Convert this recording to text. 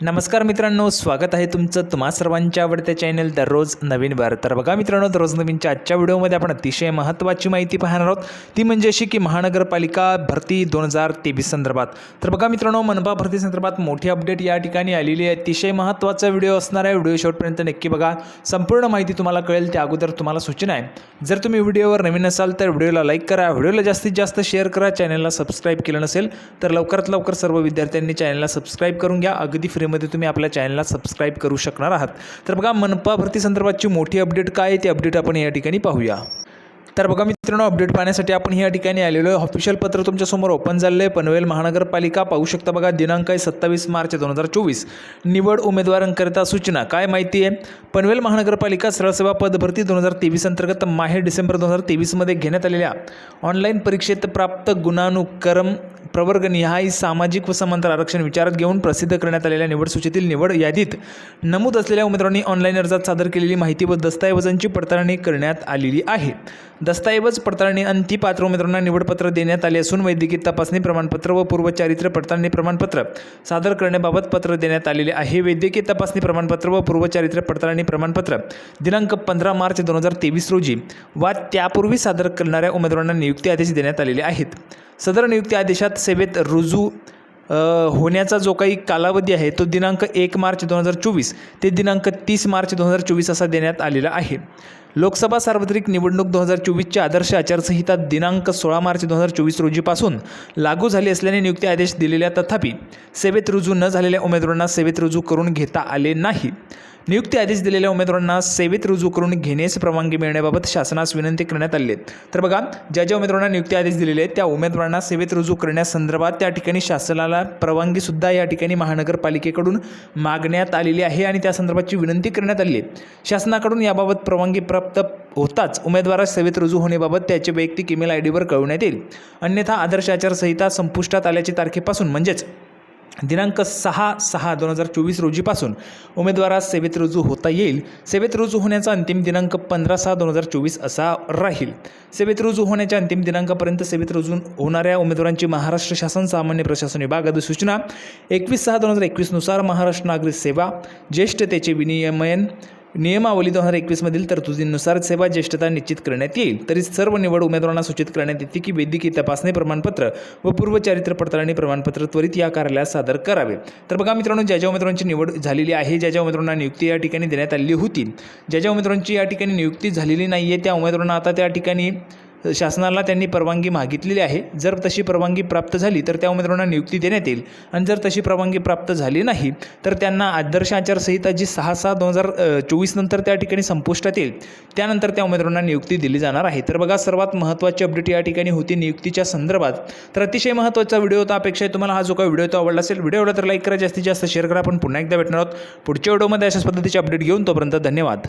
नमस्कार मित्रांनो स्वागत आहे तुमचं तुम्हा सर्वांच्या आवडत्या चॅनल दररोज नवीन वर तर बघा मित्रांनो दररोज नवीनच्या आजच्या व्हिडिओमध्ये आपण अतिशय महत्त्वाची माहिती पाहणार आहोत. ती म्हणजे अशी की महानगरपालिका भरती दोन हजार तेवीस संदर्भात. तर बघा मित्रांनो मनपा भरती संदर्भात मोठी अपडेट या ठिकाणी आलेली आहे. अतिशय महत्त्वाचा व्हिडिओ असणार आहे. व्हिडिओ शेवटपर्यंत नक्की बघा. संपूर्ण माहिती तुम्हाला कळेल त्या अगोदर तुम्हाला सूचना आहे. जर तुम्ही व्हिडिओवर नवीन असाल तर व्हिडिओला लाईक करा. व्हिडिओला जास्तीत जास्त शेअर करा. चॅनलला सबस्क्राईब केलं नसेल तर लवकरात लवकर सर्व विद्यार्थ्यांनी चॅनलला सबस्क्राईब करून घ्या. अगदी फ्री फ्रीमध्ये तुम्ही आपल्या चॅनलला सबस्क्राईब करू शकणार आहात. तर बघा मनपा भरती संदर्भातची मोठी अपडेट काय आहे ती अपडेट आपण या ठिकाणी पाहूया. तर बघा मित्रांनो अपडेट पाहण्यासाठी आपण या ठिकाणी आलेलो आहे. ऑफिशियल पत्र तुमच्यासमोर ओपन झालेलं आहे. पनवेल महानगरपालिका पाहू शकता बघा दिनांक आहे सत्तावीस मार्च दोन हजार चोवीस. निवड उमेदवारांकरिता सूचना काय माहिती आहे? पनवेल महानगरपालिका सरळसेवा पदभरती दोन हजार तेवीस अंतर्गत माहे डिसेंबर दोन हजार तेवीसमध्ये घेण्यात आलेल्या ऑनलाईन परीक्षेत प्राप्त गुणानुक्रम प्रवर्गनिहाय सामाजिक व समांतर आरक्षण विचारात घेऊन प्रसिद्ध करण्यात आलेल्या निवड सूचीतील निवड यादीत नमूद असलेल्या उमेदवारांनी ऑनलाईन अर्जात सादर केलेली माहिती व दस्तऐवजांची पडताळणी करण्यात आलेली आहे. दस्तऐवज पडताळणी अंती पात्र उमेदवारांना निवडपत्र देण्यात आले असून वैद्यकीय तपासणी प्रमाणपत्र व पूर्वचारित्र्य पडताळणी प्रमाणपत्र सादर करण्याबाबत पत्र देण्यात आलेले आहे. वैद्यकीय तपासणी प्रमाणपत्र व पूर्वचारित्र्य पडताळणी प्रमाणपत्र दिनांक पंधरा मार्च दोन हजार तेवीस रोजी वा त्यापूर्वी सादर करणाऱ्या उमेदवारांना नियुक्ती आदेश देण्यात आलेले आहेत. सदर नियुक्ती आदेशात सेवेत रुजू होण्याचा जो काही कालावधी आहे तो दिनांक एक मार्च दोन हजार चोवीस ते दिनांक तीस मार्च दोन हजार चोवीस असा देण्यात आलेला आहे. लोकसभा सार्वत्रिक निवडणूक दोन हजार चोवीसच्या आदर्श आचारसंहिता दिनांक सोळा मार्च दोन हजार चोवीस रोजीपासून लागू झाली असल्याने नियुक्ती आदेश दिलेल्या तथापि सेवेत रुजू न झालेल्या उमेदवारांना सेवेत रुजू करून घेता आले नाही. नियुक्ती आधीच दिलेल्या उमेदवारांना सेवेत रुजू करून घेण्यास परवानगी मिळण्याबाबत शासनास विनंती करण्यात आली आहे तर बघा ज्या ज्या उमेदवारांना नियुक्ती आदेश दिलेले आहेत त्या उमेदवारांना सेवेत रुजू करण्यासंदर्भात त्या ठिकाणी शासनाला परवानगीसुद्धा या ठिकाणी महानगरपालिकेकडून मागण्यात आलेली आहे आणि त्या संदर्भाची विनंती करण्यात आली आहे. शासनाकडून याबाबत परवानगी प्राप्त होताच उमेदवारास सेवेत रुजू होण्याबाबत त्याचे वैयक्तिक ईमेल आय डीवर कळवण्यात येईल. अन्यथा आदर्श आचारसंहिता संपुष्टात आल्याची तारखेपासून म्हणजेच दिनांक सहा सहा दोन हजार चोवीस रोजीपासून उमेदवारास सेवेत रुजू होता येईल. सेवेत रुजू होण्याचा अंतिम दिनांक पंधरा सहा दोन हजार चोवीस असा राहील. सेवेत रुजू होण्याच्या अंतिम दिनांकापर्यंत सेवेत रुजू होणाऱ्या उमेदवारांची महाराष्ट्र शासन सामान्य प्रशासन विभाग अधिसूचना एकवीस सहा दोन हजार एकवीसनुसार महाराष्ट्र नागरिक सेवा ज्येष्ठतेचे विनियमन नियमावली दोन हजार एकवीसमधील तरतुदींनुसार सेवा ज्येष्ठता निश्चित करण्यात येईल. तरी सर्व निवड उमेदवारांना सूचित करण्यात येते की वैद्यकीय तपासणी प्रमाणपत्र व पूर्वचारित्र पडताळणी प्रमाणपत्र त्वरित या कार्यालयात सादर करावे. तर बघा मित्रांनो ज्या ज्या उमेदवारांची निवड झालेली आहे ज्या ज्या उमेदवारांना नियुक्ती या ठिकाणी देण्यात आलेली होती ज्या ज्या उमेदवारांची या ठिकाणी नियुक्ती झालेली नाही आहे त्या उमेदवारांना आता त्या ठिकाणी शासनाला त्यांनी परवानगी मागितलेली आहे. जर तशी परवानगी प्राप्त झाली तर त्या उमेदवारांना नियुक्ती देण्यात येईल. आणि जर तशी परवानगी प्राप्त झाली नाही तर त्यांना आदर्श आचारसंहिता जी सहा सहा दोन हजार चोवीस नंतर त्या ठिकाणी संपुष्टात येईल. त्यानंतर त्या उमेदवारांना नियुक्ती दिली जाणार आहे. तर बघा सर्वात महत्त्वाची अपडेट या ठिकाणी होती नियुक्तीच्या संदर्भात. तर अतिशय महत्त्वाचा व्हिडिओ होता. अपेक्षा आहे तुम्हाला हा जो काही व्हिडिओ तो आवडला असेल व्हिडिओ आवडला तर लाईक करा. जास्तीत जास्त शेअर करा. आपण पुन्हा एकदा भेटणार आहोत पुढच्या व्हिडिओमध्ये अशाच पद्धतीचे अपडेट घेऊन तोपर्यंत धन्यवाद.